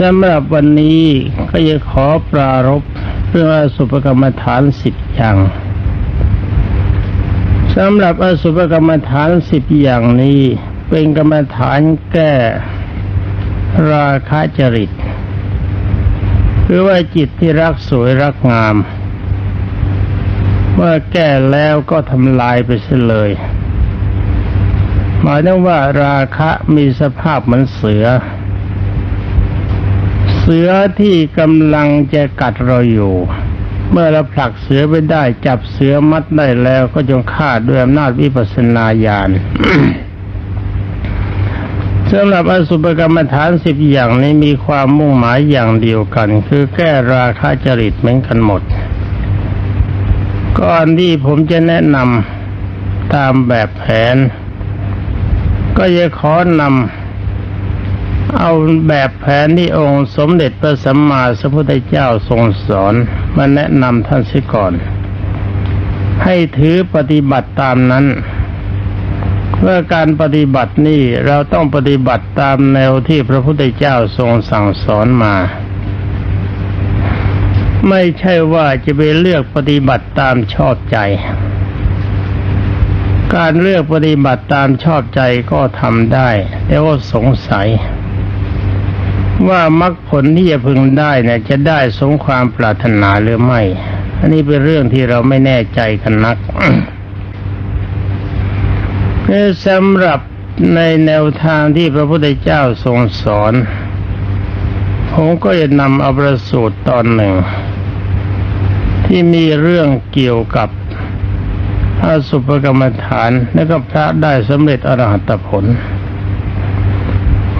สำหรับวันนี้ก็จะขอปรารบเรื่องอสุภกรรมฐานสิบอย่างสำหรับอสุภกรรมฐานสิบอย่างนี้เป็นกรรมฐานแก้ราคะจริตคือว่าจิตที่รักสวยรักงาม เมื่อแก้แล้วก็ทำลายไปเสียเลย หมายถึงว่าราคะมีสภาพเหมือนเสือ สือที่กำลังจะกัดเราอยู่ เมื่อเราผลักเสือไปได้ จับเสือมัดได้แล้วก็จงฆ่าด้วยอำนาจวิปัสนาญาณสำหรับอสุภกรรมฐานสิบอย่างนี้มีความมุ่งหมายอย่างเดียวกัน คือแก้ราคะจริตเหมือนกันหมด ก่อนที่ผมจะแนะนำตามแบบแผน ก็จะขอนำ เอาแบบแผนที่องค์สมเด็จพระสัมมาสัมพุทธเจ้าทรงสอนมาแนะนำท่านเสียก่อน ให้ถือปฏิบัติตามนั้นเพื่อการปฏิบัตินี่เราต้องปฏิบัติตามแนวที่พระพุทธเจ้าทรงสั่งสอนมา ไม่ใช่ว่าจะไปเลือกปฏิบัติตามชอบใจ การเลือกปฏิบัติตามชอบใจก็ทำได้ แต่ว่าสงสัย ว่ามรรคผลที่จะพึงได้เนี่ยจะได้สมความปรารถนาหรือไม่ อันนี้เป็นเรื่องที่เราไม่แน่ใจกันนักสำหรับในแนวทางที่พระพุทธเจ้าทรงสอน ผมก็จะนำเอาประสูตรตอนหนึ่ง ที่มีเรื่องเกี่ยวกับอสุภกรรมฐาน และก็พระได้สำเร็จอรหัตผล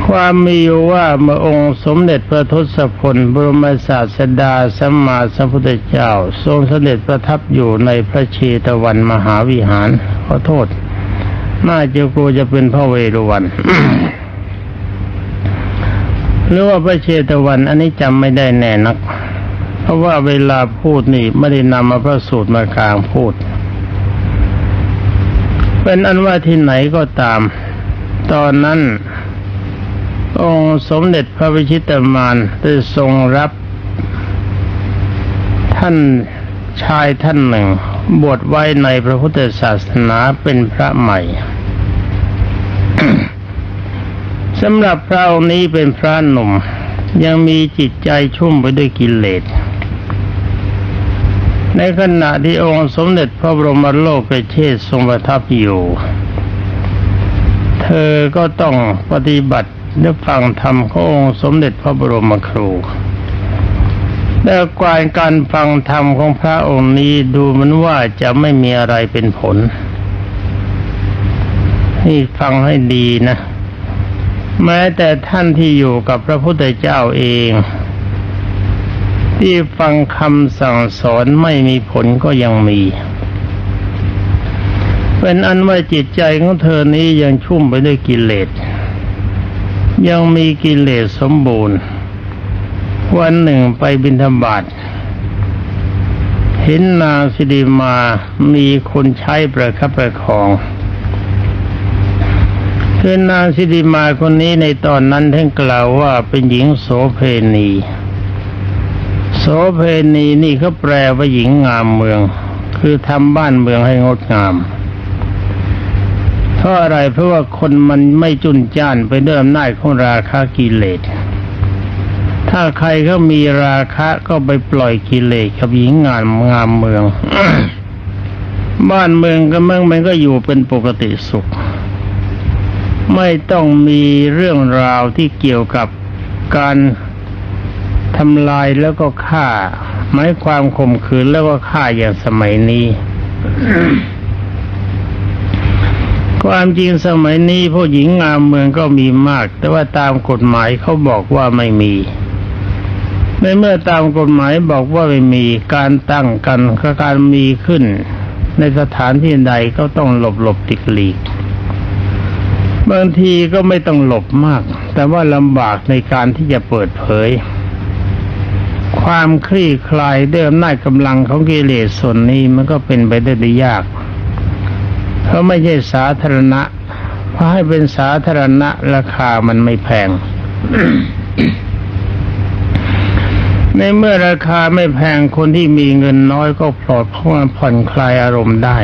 ความมีอยู่ว่าเมื่อองค์สมเด็จพระทศพลบรมศาสดาสัมมาสัมพุทธเจ้า ทรงเสด็จประทับอยู่ในพระเชตวันมหาวิหาร ขอโทษ น่าจะกลัวจะเป็นพระเวรุวันหรือว่าพระเชตวันอันนี้จำไม่ได้แน่นัก เพราะว่าเวลาพูดนี่ไม่ได้นำมาพระสูตรมากลางพูด เป็นอันว่าที่ไหนก็ตาม ตอนนั้น องค์สมเด็จพระวิชิตามานได้ทรงรับท่านชายท่านหนึ่ง บวชไว้ในพระพุทธศาสนาเป็นพระใหม่สำหรับพระองค์นี้เป็นพระหนุ่ม ยังมีจิตใจชุ่มไปด้วยกิเลส ในขณะที่องค์สมเด็จพระบรมโลกเชษทรงประทับอยู่ เธอก็ต้องปฏิบัติ และฟังธรรมขององค์สมเด็จพระบรมครูแต่การการฟังธรรมของพระองค์นี้ดูมันว่าจะไม่มีอะไรเป็นผล นี่ฟังให้ดีนะ แม้แต่ท่านที่อยู่กับพระพุทธเจ้าเอง ที่ฟังคำสั่งสอนไม่มีผลก็ยังมีเป็นอันว่าจิตใจของเธอนี้ยังชุ่มไปด้วยกิเลส ยังมีกิเลสสมบูรณ์ วันหนึ่งไปบิณฑบาตเห็นนางสิริมามีคนใช้ประคับประคองคือนางสิริมาคนนี้ในตอนนั้นท่านกล่าวว่าเป็นหญิงโสเพณี โสเพณีนี่เขาแปลว่าหญิงงามเมือง คือทำบ้านเมืองให้งดงาม เพราะอะไรเพราะว่าคนมันไม่จุนจ้านไปด้วยอำนาจของราคากิเลส ถ้าใครก็มีราคะก็ไปปล่อยกิเลสกับหญิงงามงามเมือง บ้านเมืองก็เมืองมันก็อยู่เป็นปกติสุข ไม่ต้องมีเรื่องราวที่เกี่ยวกับการทำลายแล้วก็ฆ่าหมายความข่มขืนแล้วก็ฆ่าอย่างสมัยนี้ ความจริงสมัยนี้ผู้หญิงงามเมืองก็มีมาก แต่ว่าตามกฎหมายเขาบอกว่าไม่มีในเมื่อตามกฎหมายบอกว่าไม่มีการตั้งกันกับการมีขึ้น ในสถานที่ใดก็ต้องหลบหลบติกหลีกบางทีก็ไม่ต้องหลบมาก แต่ว่าลำบากในการที่จะเปิดเผย ความคลี่คลายเด้วยอำนากำลังของกิเลสส่วนนี้มันก็เป็นไปได้ยาก เพราะไม่ใช่สาธารณะเพราะให้เป็นสาธารณะราคามันไม่แพง ในเมื่อราคาไม่แพงคนที่มีเงินน้อยก็ปลอดเพราะว่าผ่อนคลายอารมณ์ได้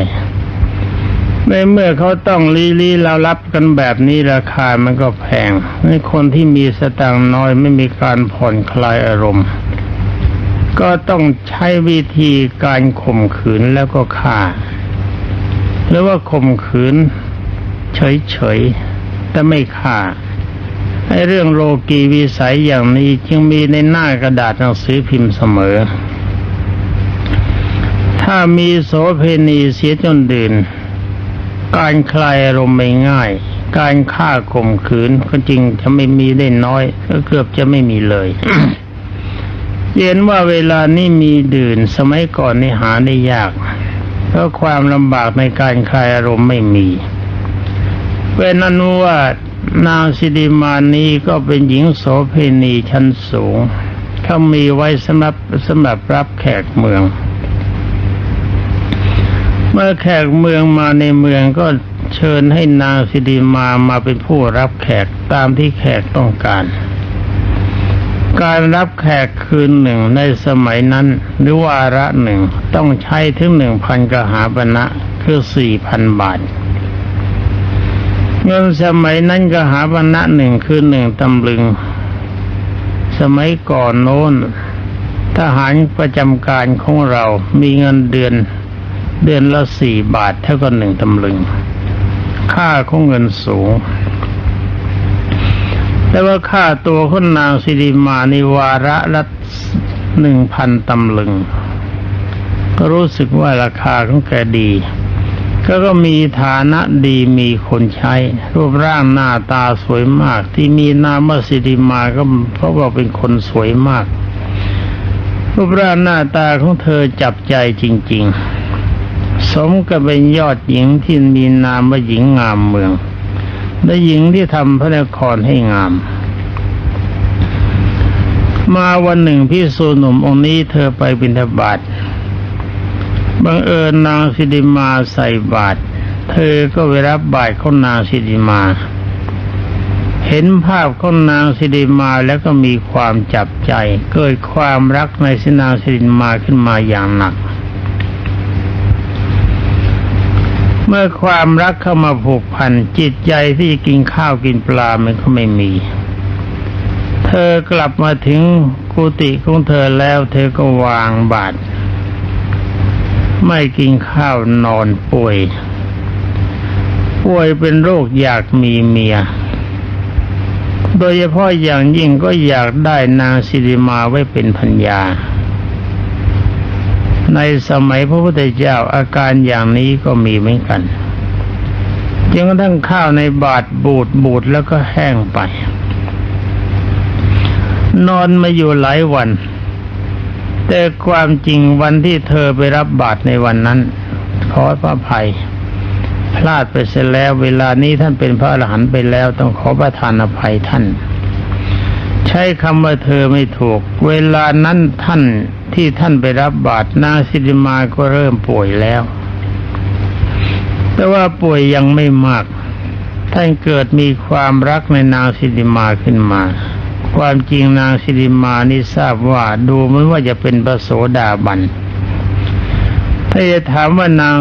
ในเมื่อเขาต้องลีลีเรารับกันแบบนี้ราคามันก็แพงในคนที่มีสตางค์น้อยไม่มีการผ่อนคลายอารมณ์ ก็ต้องใช้วิธีการข่มขืนแล้วก็ฆ่า รือว่าข่มขืน เฉยๆแต่ไม่ฆ่าไอ้เรื่องโลกีวิสัยอย่างนี้จึงมีในหน้ากระดาษหนังสือพิมพ์เสมอ ถ้ามีโสเพณีเสียจนดื่น การคลายอารมณ์ไม่ง่าย การฆ่าข่มขืนก็จริงจะไม่มีได้น้อย ก็เกือบจะไม่มีเลยเห็นว่าเวลานี้มีดื่น สมัยก่อนนี่หาได้ยาก เพราะความลำบากในการคลายอารมณ์ไม่มีเป็นนั้นว่านางสิริมานีก็เป็นหญิงโสเพณีชั้นสูงเขามีไว้สำหรับสำหรับรับแขกเมือง เมื่อแขกเมืองมาในเมืองก็เชิญให้นางสิริมามาเป็นผู้รับแขกตามที่แขกต้องการ การรับแขกคืนหนึ่งในสมัยนั้นหรือวาระหนึ่งต้องใช้ถึงหนึ่งพันกหาปณะคือสี่พันบาท เงินสมัยนั้นกหาปณะหนึ่งคือหนึ่งตำลึง สมัยก่อนโน้น ทหารประจำการของเรามีเงินเดือนเดือนละสี่บาทเท่ากับหนึ่งตำลึง ค่าของเงินสูง แต่ว่าค่าตัวคนนางสิริมาในวาระละหนึ่งพันตำลึง ก็รู้สึกว่าราคาของแกดี ก็ก็มีฐานะดีมีคนใช้ รูปร่างหน้าตาสวยมาก ที่มีนามว่าสิริมาก็เพราะว่าเป็นคนสวยมาก รูปร่างหน้าตาของเธอจับใจจริง ๆ สมกับเป็นยอดหญิงที่มีนามว่าหญิงงามเมือง และหญิงที่ทำพระนครให้งาม มาวันหนึ่งพี่สูหนุ่มองค์นี้เธอไปบิณฑบาตบังเอิญนางสิริมาใส่บาตรเธอก็ไปรับบาตรของนางสิริมา เห็นภาพของนางสิริมาแล้วก็มีความจับใจ เกิดความรักในสินางสิริมาขึ้นมาอย่างหนัก เมื่อความรักเข้ามาผูกพันจิตใจที่จะกินข้าวกินปลามันก็ไม่มี เธอกลับมาถึงกุฏิของเธอแล้ว เธอก็วางบาตรไม่กินข้าวนอนป่วย ป่วยเป็นโรคอยากมีเมีย โดยเฉพาะอย่างยิ่งก็อยากได้นางสิริมาไว้เป็นพัญญา ในสมัยพระพุทธเจ้าอาการอย่างนี้ก็มีเหมือนกันจนกระทั่งข้าวในบาทบูดบูดแล้วก็แห้งไป นอนมาอยู่หลายวัน แต่ความจริงวันที่เธอไปรับบาตรในวันนั้น ขอพระภัย พลาดไปเสียแล้วเวลานี้ท่านเป็นพระอรหันต์ไปแล้วต้องขอประทานอภัยท่าน ช้คำว่าเธอไม่ถูก เวลานั้นท่านที่ท่านไปรับบาตรนางสิริมาก็เริ่มป่วยแล้ว แต่ว่าป่วยยังไม่มาก ท่านเกิดมีความรักในนางสิริมาขึ้นมา ความจริงนางสิริมานี่ทราบว่าดูเหมือนว่าจะเป็นพระโสดาบันถ้าจะถามว่านาง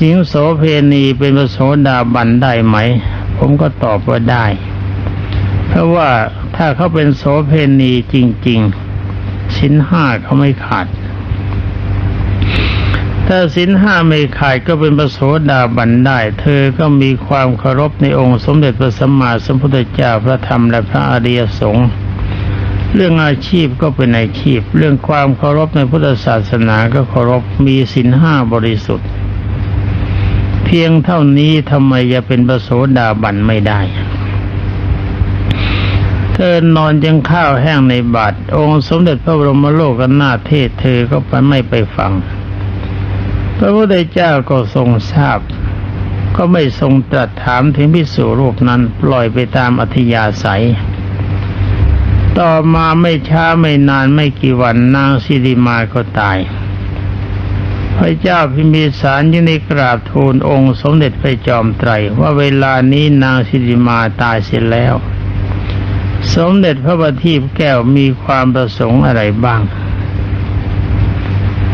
สิงโสเพณีเป็นพระโสดาบันได้ไหม ผมก็ตอบว่าได้ เพราะว่า ถ้าเขาเป็นโสเพณีจริง ๆ สินห้าเขาไม่ขาด ถ้าสินห้าไม่ขาดก็เป็นพระโสดาบันได้ เธอก็มีความเคารพในองค์สมเด็จพระสัมมาสัมพุทธเจ้าพระธรรมและพระอริยสงฆ์เรื่องอาชีพก็เป็นอาชีพ เรื่องความเคารพในพุทธศาสนาก็เคารพมีสินห้าบริสุทธิ์ เพียงเท่านี้ทำไมจะเป็นพระโสดาบันไม่ได้ เธอนอนยังข้าวแห้งในบาตรองค์สมเด็จพระบรมโลกนาถเทศเธอก็ไปไม่ไปฟัง พระพุทธเจ้าก็ทรงทราบ ก็ไม่ทรงตรัสถามถึงพิสูรรูปนั้นปล่อยไปตามอัธยาศัย ต่อมาไม่ช้าไม่นานไม่กี่วันนางสิริมาก็ตาย พระเจ้าพิมพิสารยังได้กราบทูลองค์สมเด็จพระจอมไตรว่าเวลานี้นางสิริมาตายเสียแล้ว สมเด็จพระบัณฑิตแก้วมีความประสงค์อะไรบ้าง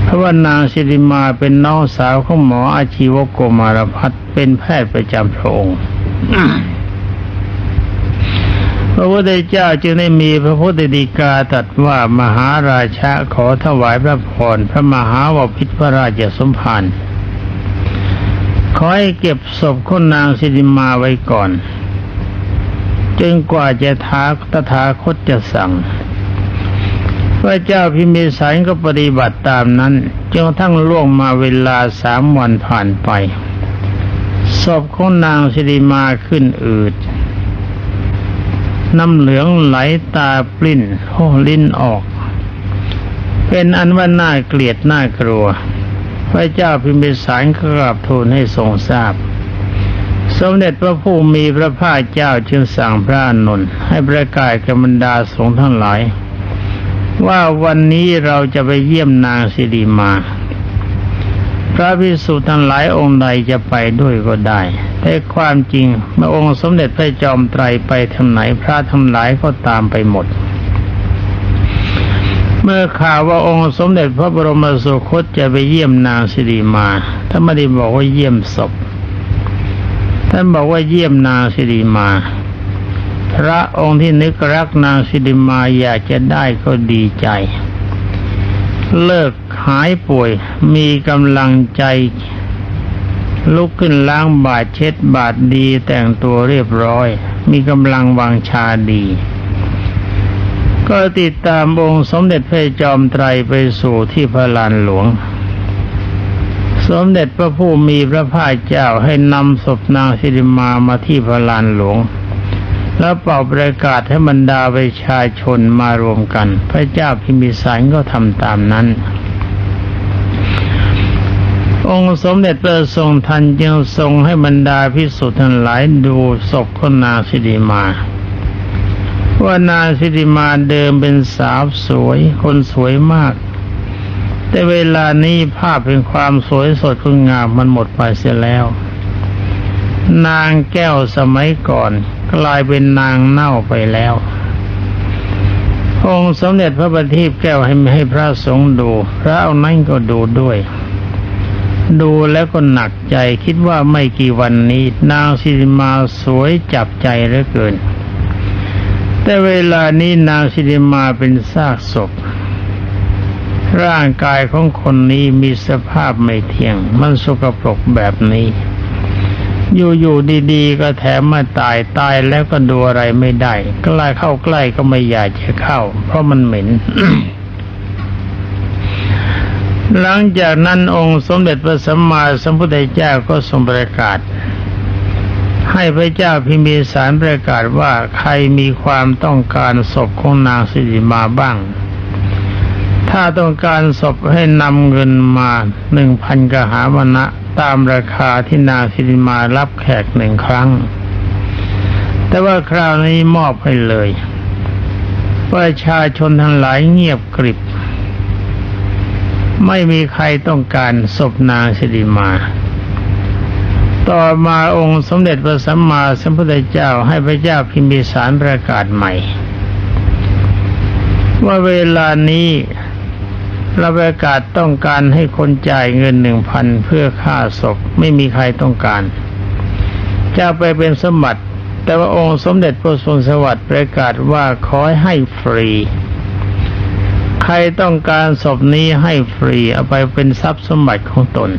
พระว่านางสิริมาเป็นน้องสาวของหมออาชีวโกมารพัฒเป็นแพทย์ประจำพระองค์พระพุทธเจ้าจึงได้มีพระพุทธดีกาตรัสว่ามหาราชาขอถวายพระพรพระมหาวพิตรพระราชสมภารขอให้เก็บศพคนนางสิริมาไว้ก่อน จนกว่าจะท้าตถาคตจะสั่งพระเจ้าพิมพิสารก็ปฏิบัติตามนั้นจนกระทั่งล่วงมาเวลาสามวันผ่านไปศพของนางสิริมาขึ้นอืด น้ำเหลืองไหลตาปลิ้นโอ้ลิ้นออก เป็นอันว่าน่าเกลียดน่ากลัว พระเจ้าพิมพิสารก็กราบทูลให้ทรงทราบ สมเด็จพระผู้มีพระภาคเจ้าจึงสั่งพระอานนท์ให้ประกาศกับบรรดาสงฆ์ทั้งหลาย ว่าวันนี้เราจะไปเยี่ยมนางสิริมา พระภิกษุทั้งหลายองค์ใดจะไปด้วยก็ได้ แต่ความจริงเมื่อองค์สมเด็จพระจอมไตรไปทางไหนพระทั้งหลายก็ตามไปหมดเมื่อข่าวว่าองค์สมเด็จพระบรมสุคตจะไปเยี่ยมนางสิริมาท่านไม่ได้บอกว่าเยี่ยมศพ ท่านบอกว่าเยี่ยมนางสิริมา พระองค์ที่นึกรักนางสิริมาอยากจะได้ก็ดีใจ เลิกหายป่วยมีกำลังใจ ลุกขึ้นล้างบาดเช็ดบาดดีแต่งตัวเรียบร้อย มีกำลังวังชาดี ก็ติดตามองค์สมเด็จพระจอมไตรไปสู่ที่พระลานหลวง สมเด็จพระผู้มีพระภาคเจ้าให้นำศพนางสิริมามาที่พระลานหลวง แล้วเป่าประกาศให้บรรดาประชาชนมารวมกัน พระเจ้าพิมิสารก็ทำตามนั้น องค์สมเด็จพระทรงทันจึงทรงให้บรรดาพิสุทธิ์ทั้งหลายดูศพคนนางสิริมาว่านางสิริมาเดิมเป็นสาวสวย คนสวยมาก แต่เวลานี้ภาพเป็นความสวยสดคุณงามมันหมดไปเสียแล้ว นางแก้วสมัยก่อนกลายเป็นนางเน่าไปแล้วองค์สมเด็จพระบัณฑิตแก้วให้ให้พระสงฆ์ดู พระเอานั้นก็ดูด้วย ดูแล้วก็หนักใจคิดว่าไม่กี่วันนี้ นางสิริมาสวยจับใจเหลือเกิน แต่เวลานี้นางสิริมาเป็นซากศพ ร่างกายของคนนี้มีสภาพไม่เที่ยง มันสกปรกแบบนี้ อยู่ๆดีๆ ก็แถมมาตายตายแล้วก็ดูอะไรไม่ได้ใกล้เข้าใกล้ก็ไม่อยากจะเข้า เพราะมันเหม็นหลังจากนั้นองค์สมเด็จพระสัมมาสัมพุทธเจ้าก็ทรงประกาศ ให้พระเจ้าพิมพิสารประกาศว่าใครมีความต้องการศพของนางสิริมาบ้าง ถ้าต้องการศพให้นำเงินมาหนึ่งพันกหามณะตามราคาที่นางสิริมารับแขกหนึ่งครั้ง แต่ว่าคราวนี้มอบให้เลยประชาชนทั้งหลายเงียบกริบ ไม่มีใครต้องการศพนางสิริมา ต่อมาองค์สมเด็จพระสัมมาสัมพุทธเจ้าให้พระเจ้าพิมพิสารประกาศใหม่ว่าเวลานี้ เราประกาศต้องการให้คนจ่ายเงินหนึ่งพันเพื่อค่าศพไม่มีใครต้องการ จะไปเป็นสมบัติ แต่ว่าองค์สมเด็จพระทรงสวัสดิ์ประกาศว่าขอให้ฟรี ใครต้องการศพนี้ให้ฟรีเอาไปเป็นทรัพย์สมบัติของตน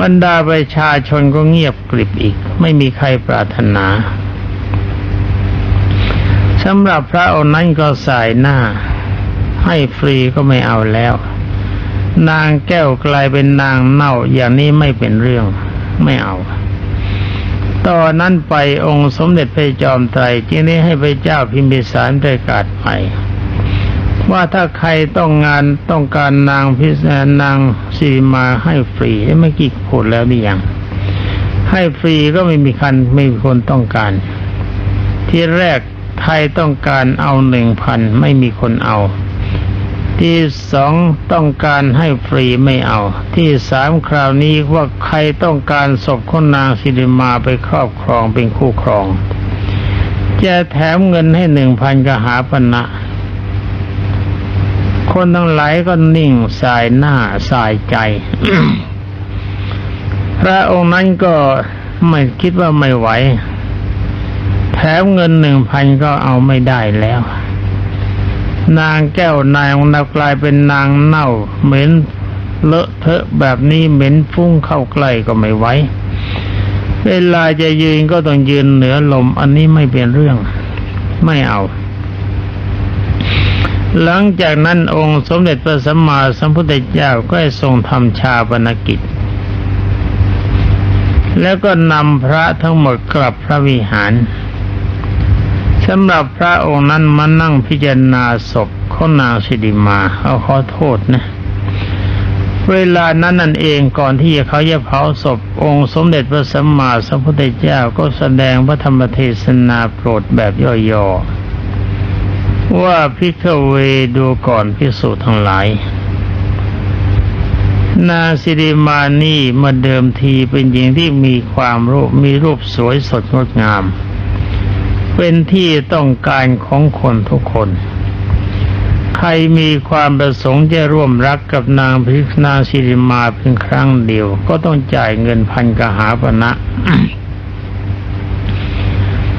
บรรดาประชาชนก็เงียบกริบอีก ไม่มีใครปรารถนาสำหรับพระองค์นั้นก็สายหน้า ให้ฟรีก็ไม่เอาแล้ว นางแก้วกลายเป็นนางเน่าอย่างนี้ไม่เป็นเรื่องไม่เอาตอนนั้นไปองค์สมเด็จพระจอมไตรจึงได้ให้พระเจ้าพิมพิสารประกาศใหม่ว่าถ้าใครต้องงานต้องการนางพิสนางสีมาให้ฟรีเมื่อกี้พูดแล้วนี่ยังให้ฟรีก็ไม่มีคันไม่มีคนต้องการ ที่แรกไทยต้องการเอาหนึ่งพันไม่มีคนเอา ที่สองต้องการให้ฟรีไม่เอา ที่สามคราวนี้ว่าใครต้องการศพของนางสิริมาไปครอบครองเป็นคู่ครอง จะแถมเงินให้หนึ่งพันกหาปณะคนทั้งหลายก็นิ่งสายหน้าสายใจ พระองค์นั้นก็ไม่คิดว่าไม่ไหว แถมเงินหนึ่งพันก็เอาไม่ได้แล้ว นางแก้วนายของเรากลายเป็นนางเน่า เหม็นเลอะเทอะแบบนี้เหม็นฟุ้งเข้าใกล้ก็ไม่ไหวเวลาจะยืนก็ต้องยืนเหนือลม อันนี้ไม่เป็นเรื่อง ไม่เอา หลังจากนั้นองค์สมเด็จพระสัมมาสัมพุทธเจ้าก็ทรงทำชาปนกิจ แล้วก็นำพระทั้งหมดกลับพระวิหาร สำหรับพระองค์นั้นมานั่งพิจารณาศพของนางสิริมาเอาขอโทษนะ เวลานั้นนั่นเองก่อนที่เขาจะเผาศพองค์สมเด็จพระสัมมาสัมพุทธเจ้าก็แสดงพระธรรมเทศนาโปรดแบบย่อๆ ว่าพิกเวดูก่อนพิสูจน์ทั้งหลายนาสิริมานี่มื่อเดิมทีเป็นหญิงที่มีความรูปมีรูปสวยสดงดงาม เป็นที่ต้องการของคนทุกคน ใครมีความประสงค์จะร่วมรักกับนางพิกนาสิริมาเพียงครั้งเดียว ก็ต้องจ่ายเงินพันกหาปณะ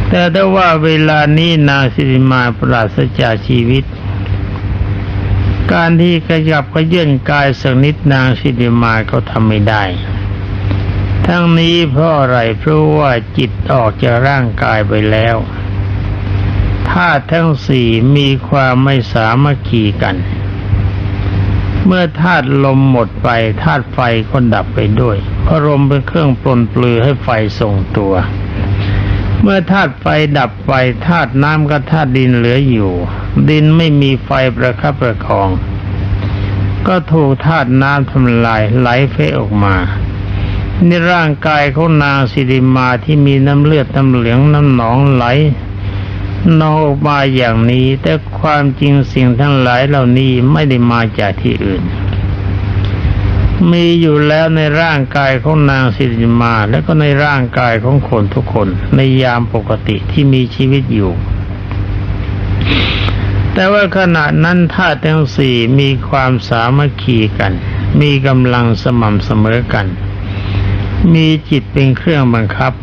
แต่ถ้าว่าเวลานี้นางสิริมาปราศจากชีวิต การที่ขยับขยื่นกายสักนิดนางสิริมาก็ทำไม่ได้ ทั้งนี้เพราะอะไรเพราะว่าจิตออกจากร่างกายไปแล้ว ธาตุทั้งสี่มีความไม่สามัคคีกัน เมื่อธาตุลมหมดไปธาตุไฟก็ดับไปด้วย เพราะลมเป็นเครื่องปลนปลือให้ไฟทรงตัว เมื่อธาตุไฟดับไปธาตุน้ำกับธาตุดินเหลืออยู่ ดินไม่มีไฟประคับประคอง ก็ถูกธาตุน้ำทำลายไหลเฟะออกมาในร่างกายของนางสิริมาที่มีน้ำเลือดน้ำเหลืองน้ำหนองไหล นอกมาอย่างนี้ แต่ความจริงสิ่งทั้งหลายเหล่านี้ไม่ได้มาจากที่อื่น มีอยู่แล้วในร่างกายของนางสิริมา และก็ในร่างกายของคนทุกคน ในยามปกติที่มีชีวิตอยู่ แต่ว่าขณะนั้นธาตุทั้งสี่มีความสามัคคีกัน มีกำลังสม่ำเสมอกัน มีจิตเป็นเครื่องบังคับ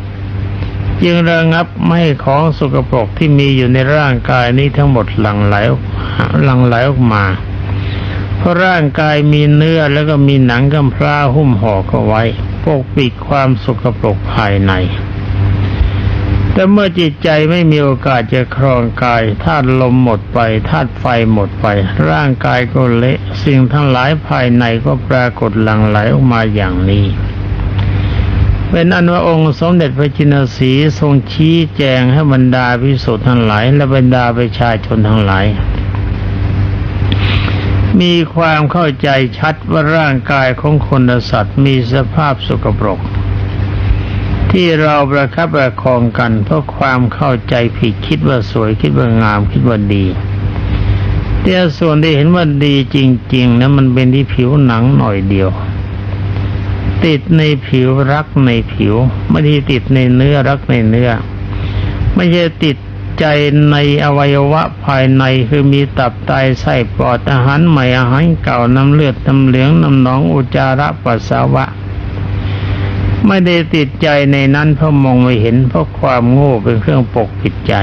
จึงระงับไม่ให้ของสกปรกที่มีอยู่ในร่างกายนี้ทั้งหมดหลั่งไหลหลั่งไหลออกมา เพราะร่างกายมีเนื้อแล้วก็มีหนังกำพร้าหุ้มห่อเข้าไว้ปกปิดความสกปรกภายใน แต่เมื่อจิตใจไม่มีโอกาสจะครองกายธาตุลมหมดไปธาตุไฟหมดไป ร่างกายก็เละ สิ่งทั้งหลายภายในก็ปรากฏหลั่งไหลออกมาอย่างนี้ เป็นอันว่าองค์สมเด็จพระจินสีทรงชี้แจงให้บรรดาพิสุทธ์ทั้งหลาย และบรรดาประชาชนทั้งหลาย มีความเข้าใจชัดว่าร่างกายของคนและสัตว์มีสภาพสกปรก ที่เราประคับประคองกัน เพราะความเข้าใจผิดคิดว่าสวยคิดว่างามคิดว่าดีแต่ส่วนที่เห็นว่าดีจริง ๆนะมันเป็นที่ผิวหนังหน่อยเดียว ติดในผิวรักในผิวไม่ได้ติดในเนื้อรักในเนื้อ ไม่ใช่ติดใจในอวัยวะภายในคือมีตับไตไส้ปอดอาหารใหม่อาหารเก่าน้ำเลือดน้ำเหลืองน้ำหนองอุจจาระปัสสาวะ ไม่ได้ติดใจในนั้นเพราะมองไม่เห็นเพราะความโง่เป็นเครื่องปกปิดใจ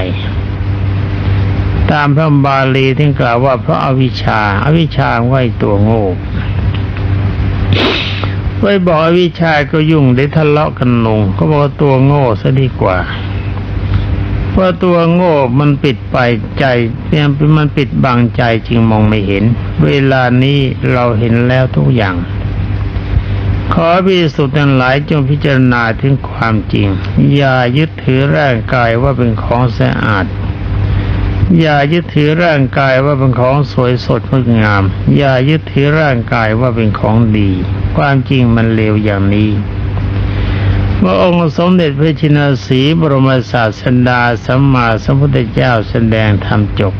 ตามพระบาลีที่กล่าวว่าเพราะอาวิชชาอาวิชชาไว้ตัวโง่ ไว้บอกอวิชาก็ยุ่งได้ทะเลาะกันลง ก็บอกว่าตัวโง่ซะดีกว่าเพราะตัวโง่มันปิดไปใจเนี่ยมันปิดบังใจจึงมองไม่เห็น เวลานี้เราเห็นแล้วทุกอย่าง ขอพิสุทธิ์ทั้งหลายจงพิจารณาถึงความจริง อย่ายึดถือร่างกายว่าเป็นของสะอาด อย่ายึดถือร่างกายว่าเป็นของสวยสดงดงาม อย่ายึดถือร่างกายว่าเป็นของดี ความจริงมันเลวอย่างนี้เมื่อองค์สมเด็จพระชินสีบรมศาสดาสัมมาสัมพุทธเจ้าแสดงธรรมจบ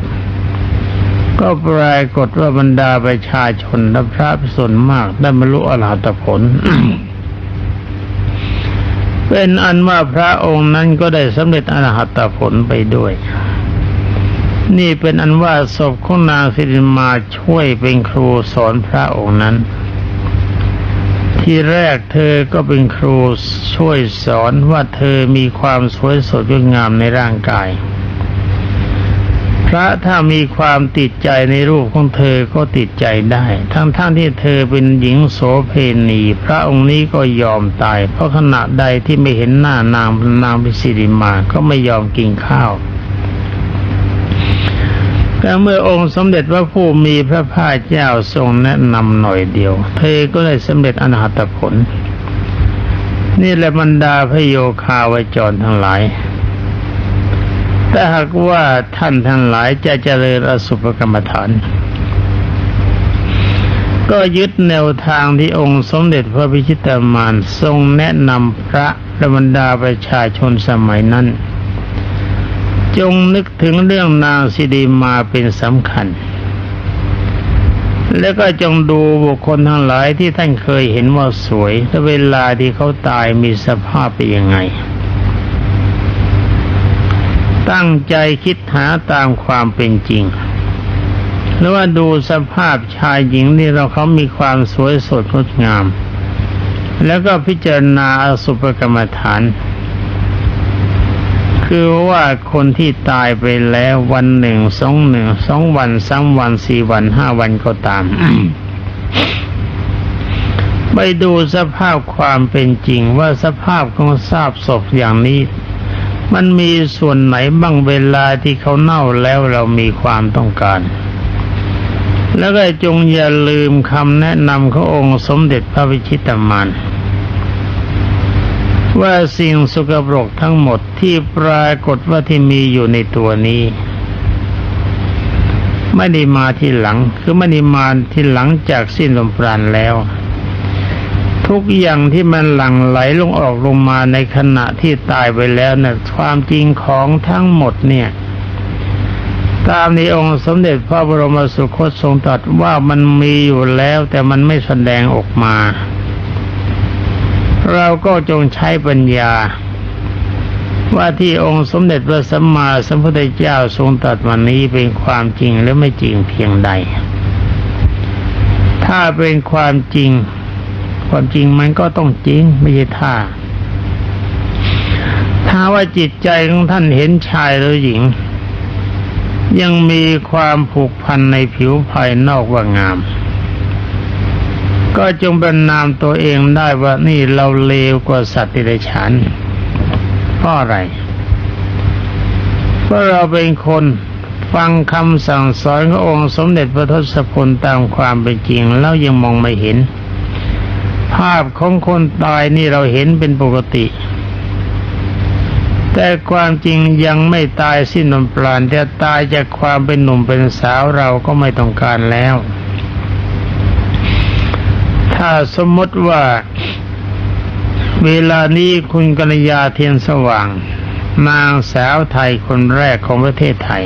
ก็ปรากฏว่าบรรดาประชาชนและพระภิกษุสงฆ์มากได้บรรลุอรหัตผล เป็นอันว่าพระองค์นั้นก็ได้สำเร็จอรหัตผลไปด้วย นี่เป็นอันว่าศพของนางสิริมาช่วยเป็นครูสอนพระองค์นั้น ที่แรกเธอก็เป็นครูช่วยสอนว่าเธอมีความสวยสดงดงามในร่างกาย พระถ้ามีความติดใจในรูปของเธอก็ติดใจได้ ทั้งๆทที่เธอเป็นหญิงโสเพณีพระองค์นี้ก็ยอมตาย เพราะขณะใดที่ไม่เห็นหน้านางนางพิสิริมาก็ไม่ยอมกินข้าว แต่เมื่อองค์สมเด็จพระผู้มีพระภาคเจ้าทรงแนะนำหน่อยเดียว เธอก็ได้สำเร็จอนาหัตผล นี่แหละบรรดาพระโยคาวจรทั้งหลายแต่หากว่าท่านทั้งหลายจะเจริญอสุภกรรมฐาน ก็ยึดแนวทางที่องค์สมเด็จพระพิชิตามานทรงแนะนำพระและบรรดาประชาชนสมัยนั้น จงนึกถึงเรื่องนางสิริมาเป็นสำคัญ แล้วก็จงดูบุคคลทั้งหลายที่ท่านเคยเห็นว่าสวย และเวลาที่เขาตายมีสภาพเป็นยังไง ตั้งใจคิดหาตามความเป็นจริง หรือว่าดูสภาพชายหญิงที่เราเขามีความสวยสดงดงาม แล้วก็พิจารณาอสุภกรรมฐาน คือว่าคนที่ตายไปแล้ววันหนึ่งสองหนึ่งสองวันสามวันสี่วันห้าวันก็ตามไปดูสภาพความเป็นจริงว่าสภาพของทราบศพอย่างนี้ มันมีส่วนไหนบ้างเวลาที่เขาเน่าแล้วเรามีความต้องการ แล้วก็จงอย่าลืมคำแนะนำขององค์สมเด็จพระวิชิตามาน ว่าสิ่งสกปรกทั้งหมดที่ปรากฏว่าที่มีอยู่ในตัวนี้ไม่ได้มาที่หลัง คือไม่ได้มาที่หลังจากสิ้นลมปราณแล้ว ทุกอย่างที่มันหลั่งไหลลงออกลงมาในขณะที่ตายไปแล้วนะ่ะความจริงของทั้งหมดเนี่ยตามในองค์สมเด็จพระบรมสุคตทรงตรัสว่ามันมีอยู่แล้วแต่มันไม่แสดงออกมา เราก็จงใช้ปัญญา ว่าที่องค์สมเด็จพระสัมมาสัมพุทธเจ้าทรงตรัสวันนี้เป็นความจริงหรือไม่จริงเพียงใด ถ้าเป็นความจริง ความจริงมันก็ต้องจริงไม่ใช่ท่าถ้าว่าจิตใจของท่านเห็นชายหรือหญิง ยังมีความผูกพันในผิวภายนอกว่างาม ก็จงเป็นนามตัวเองได้ว่านี่เราเลวกว่าสัตว์ติรฉานเพราะอะไร เพราะเราเป็นคนฟังคำสั่งสอนขององค์สมเด็จพระทศพลตามความเป็นจริงแล้วยังมองไม่เห็น ภาพของคนตายนี่เราเห็นเป็นปกติ แต่ความจริงยังไม่ตายสิ้นลมปราณแต่ตายจากความเป็นหนุ่มเป็นสาวเราก็ไม่ต้องการแล้ว ถ้าสมมติว่า เวลานี้คุณกัญญาเทียนสว่าง นางสาวไทยคนแรกของประเทศไทย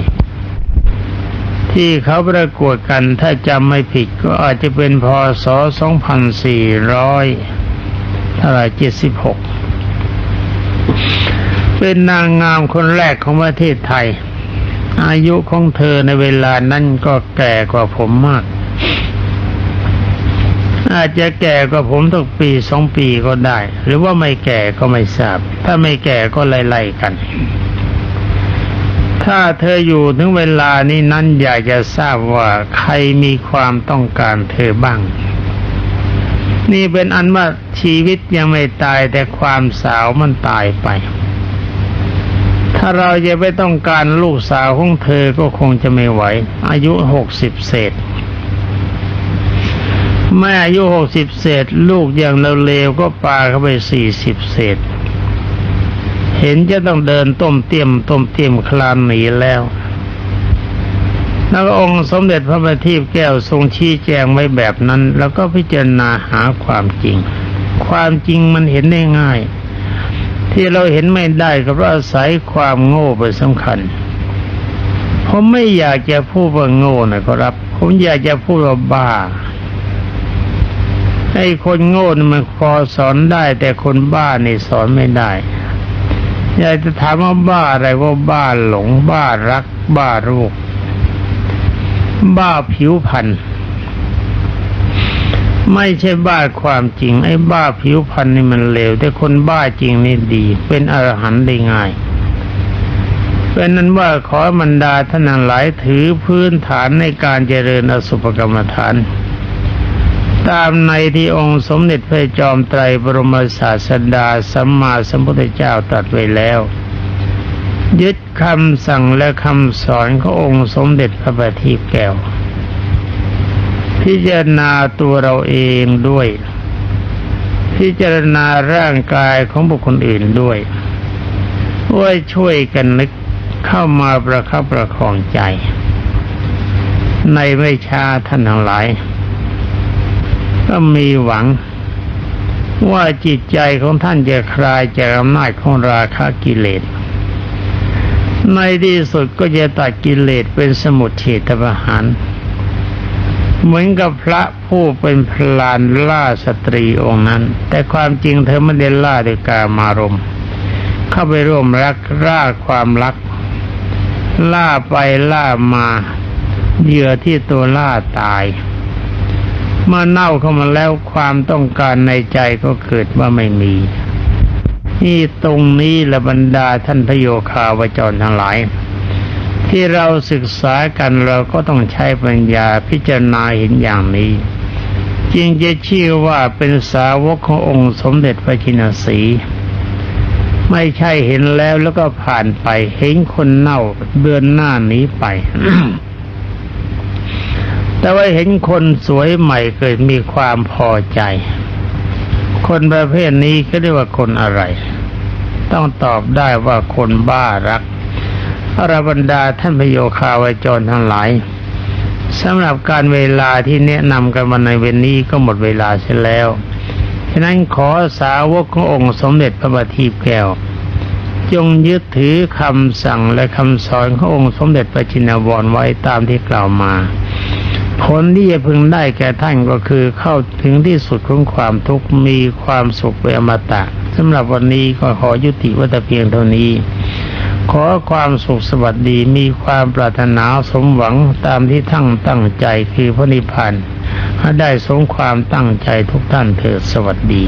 ที่เขาประกวดกันถ้าจำไม่ผิดก็อาจจะเป็นพศ 2400เท่าไร76 เป็นนางงามคนแรกของประเทศไทย อายุของเธอในเวลานั้นก็แก่กว่าผมมาก อาจจะแก่กว่าผมตักปีสองปีก็ได้ หรือว่าไม่แก่ก็ไม่ทราบ ถ้าไม่แก่ก็ไล่ๆกัน ถ้าเธออยู่ถึงเวลานี้นั้นอยากจะทราบว่าใครมีความต้องการเธอบ้าง นี่เป็นอันว่าชีวิตยังไม่ตายแต่ความสาวมันตายไป ถ้าเราจะไปต้องการลูกสาวของเธอก็คงจะไม่ไหว อายุหกสิบเศษ แม่อายุหกสิบเศษ ลูกอย่างเลวๆก็ปาเข้าไปสี่สิบเศษ เห็นจะต้องเดินต้มเตียมต้มเตียมคลานหนีแล้วแล้วองค์สมเด็จพระบัณฑิตแก้วทรงชี้แจงไว้แบบนั้น แล้วก็พิจารณาหาความจริง ความจริงมันเห็นได้ง่าย ที่เราเห็นไม่ได้ก็เพราะอาศัยความโง่เป็นสำคัญผมไม่อยากจะพูดว่าโง่นะครับ ผมอยากจะพูดว่าบ้า ไอ้คนโง่มันพอสอนได้ แต่คนบ้านี่สอนไม่ได้อยากจะถามว่าบ้าอะไรว่าบ้าหลงบ้ารัก บ้ารูปบ้าผิวพรรณไม่ใช่บ้าความจริง ไอ้บ้าผิวพรรณนี่มันเลวแต่คนบ้าจริงนี่ดี เป็นอรหันต์ได้ง่ายเป็นนั้นว่าขอบรรดาท่านหลายถือพื้นฐานในการเจริญอสุภกรรมฐาน ตามในที่องค์สมเด็จพระจอมไตรบรมศาสดาสัมมาสัมพุทธเจ้าตรัสไว้แล้ว ยึดคำสั่งและคำสอนขององค์สมเด็จพระบัณฑิตแก้ว พิจารณาตัวเราเองด้วย พิจารณาร่างกายของบุคคลอื่นด้วยว่าช่วยกันนึกเข้ามาประคับประคองใจ ในไม่ช้าท่านทั้งหลาย ก็มีหวังว่าจิตใจของท่านจะคลายจากอำนาจของราคะกิเลส ในที่สุดก็จะตัดกิเลสเป็นสมุทเฉทประหารเหมือนกับพระผู้เป็นพลานล่าสตรีองค์นั้น แต่ความจริงเธอไม่ได้ล่าด้วยกามารม เข้าไปร่วมรักล่าความรัก ล่าไปล่ามาเหยื่อที่ตัวล่าตาย เมื่อเน่าเข้ามาแล้วความต้องการในใจก็เกิดว่าไม่มี นี่ตรงนี้ละบรรดาท่านพโยคาวจรทั้งหลาย ที่เราศึกษากันเราก็ต้องใช้ปัญญาพิจารณาเห็นอย่างนี้จึงจะชื่อว่าเป็นสาวกขององค์สมเด็จพระชินสีไม่ใช่เห็นแล้วแล้วก็ผ่านไปเห็นคนเน่าเดือนหน้านี้ไป แต่ว่าเห็นคนสวยใหม่เกิดมีความพอใจ คนประเภทนี้ก็เรียกว่าคนอะไร ต้องตอบได้ว่าคนบ้ารักอรบรรดาท่านพโยคาวจรทั้งหลายสำหรับการเวลาที่แนะนำกันมาในเวนนี้ก็หมดเวลาเสียแล้ว ฉะนั้นขอสาวกขององค์สมเด็จพระบัณฑิตแก้ว จงยึดถือคำสั่งและคำสอนขององค์สมเด็จพระจินวรไว้ตามที่กล่าวมา ผลที่จะพึงได้แก่ท่านก็คือเข้าถึงที่สุดของความทุกข์มีความสุขเป็นอมตะสำหรับวันนี้ก็ขอยุติวัตเพียงเท่านี้ ขอความสุขสวัสดีมีความปรารถนาสมหวังตามที่ทั้งตั้งใจคือพระนิพพานให้ได้สมความตั้งใจทุกท่านเถิดสวัสดี